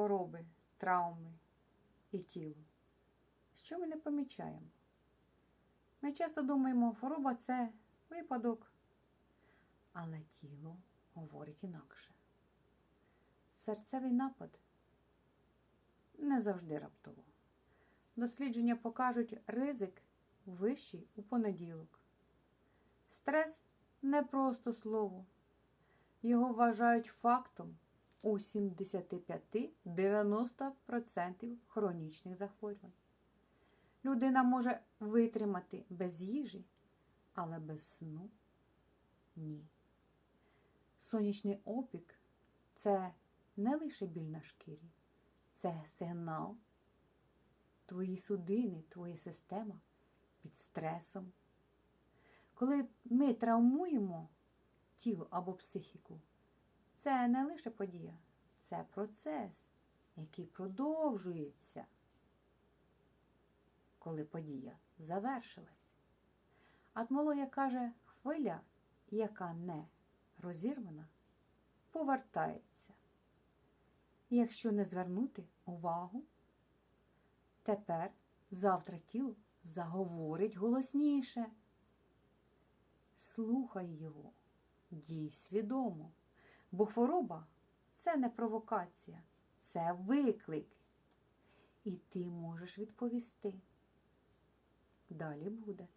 хвороби, травми і тіло. Що ми не помічаємо? Ми часто думаємо, хвороба це випадок, але тіло говорить інакше. Серцевий напад не завжди раптово. Дослідження покажуть ризик вищий у понеділок. Стрес не просто слово. Його вважають фактом у 75-90% хронічних захворювань. Людина може витримати без їжі, але без сну ні. Сонячний опік це не лише біль на шкірі, це сигнал. Твої судини, твоя система під стресом. Коли ми травмуємо тіло або психіку, це не лише подія, це процес, який продовжується, коли подія завершилась. Атмологія каже, хвиля, яка не розірвана, повертається. Якщо не звернути увагу, тепер завтра тіло заговорить голосніше. Слухай його, дій свідомо, бо хвороба це не провокація, це виклик. І ти можеш відповісти. Далі буде.